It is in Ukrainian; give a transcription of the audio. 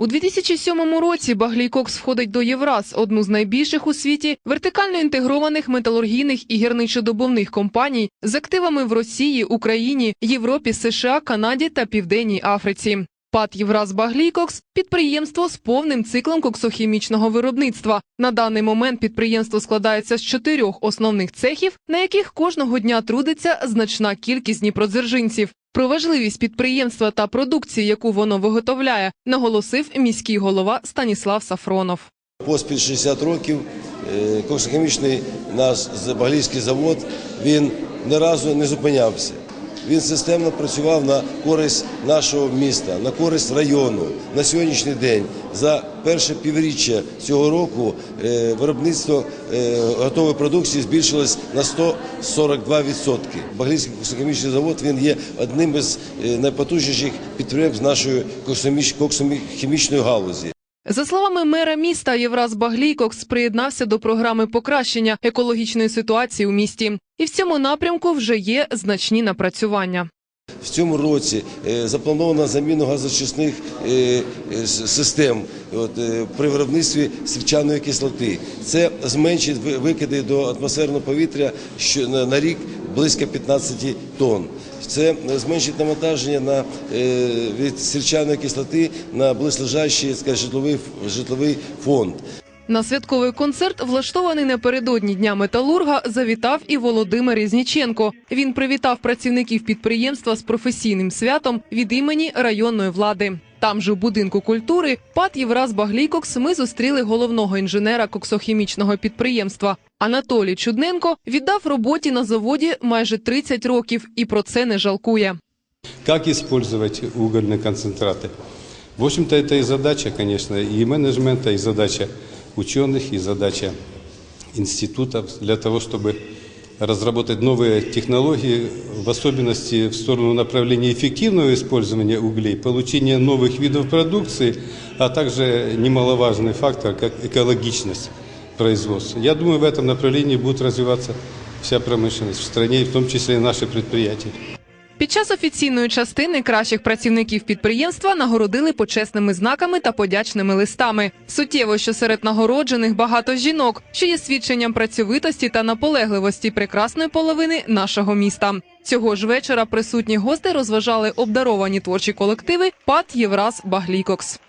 У 2007 році Баглійкокс входить до Євраз, одну з найбільших у світі вертикально інтегрованих металургійних і гірничодобувних компаній з активами в Росії, Україні, Європі, США, Канаді та Південній Африці. ПАТ Євраз Баглійкокс – підприємство з повним циклом коксохімічного виробництва. На даний момент підприємство складається з чотирьох основних цехів, на яких кожного дня трудиться значна кількість дніпродзержинців. Про важливість підприємства та продукції, яку воно виготовляє, наголосив міський голова Станіслав Сафронов. Поспіль 60 років е, коксохімічний наш Баглійський завод він ні разу не зупинявся. Він системно працював на користь нашого міста, на користь району. На сьогоднішній день за перше півріччя цього року е, виробництво е, готової продукції збільшилось на 142%. Баглійський коксохімічний завод він є одним із е, найпотужніших підприємств нашої коксохіміч- коксохімічної галузі. За словами мера міста, Євраз Баглійкокс приєднався до програми покращення екологічної ситуації у місті, і в цьому напрямку вже є значні напрацювання. В цьому році е, запланована заміна газочисних е, е, систем при виробництві сірчаної кислоти. Це зменшить викиди до атмосферного повітря на рік близько 15 тонн. Це зменшить навантаження на, е, від сірчаної кислоти на близлежащий житловий, житловий фонд. На святковий концерт, влаштований напередодні Дня металурга, завітав і Володимир Різніченко. Він привітав працівників підприємства з професійним святом від імені районної влади. Там же у будинку культури ПАТ Євраз Баглійкокс ми зустріли головного інженера коксохімічного підприємства. Анатолій Чудненко віддав роботі на заводі майже 30 років і про це не жалкує. Как использовать угольные концентраты? В общем-то, это и задача, конечно, и менеджмента, и задача ученых, и задача институтов для того, чтобы разработать новые технологии, в особенности в сторону направления эффективного использования углей, получения новых видов продукции, а также немаловажный фактор, как экологичность производства. Я думаю, в этом направлении будет развиваться вся промышленность в стране, и в том числе и наши предприятия. Під час офіційної частини кращих працівників підприємства нагородили почесними знаками та подячними листами. Суттєво, що серед нагороджених багато жінок, що є свідченням працьовитості та наполегливості прекрасної половини нашого міста. Цього ж вечора присутні гости розважали обдаровані творчі колективи ПАТ Євраз Баглікокс.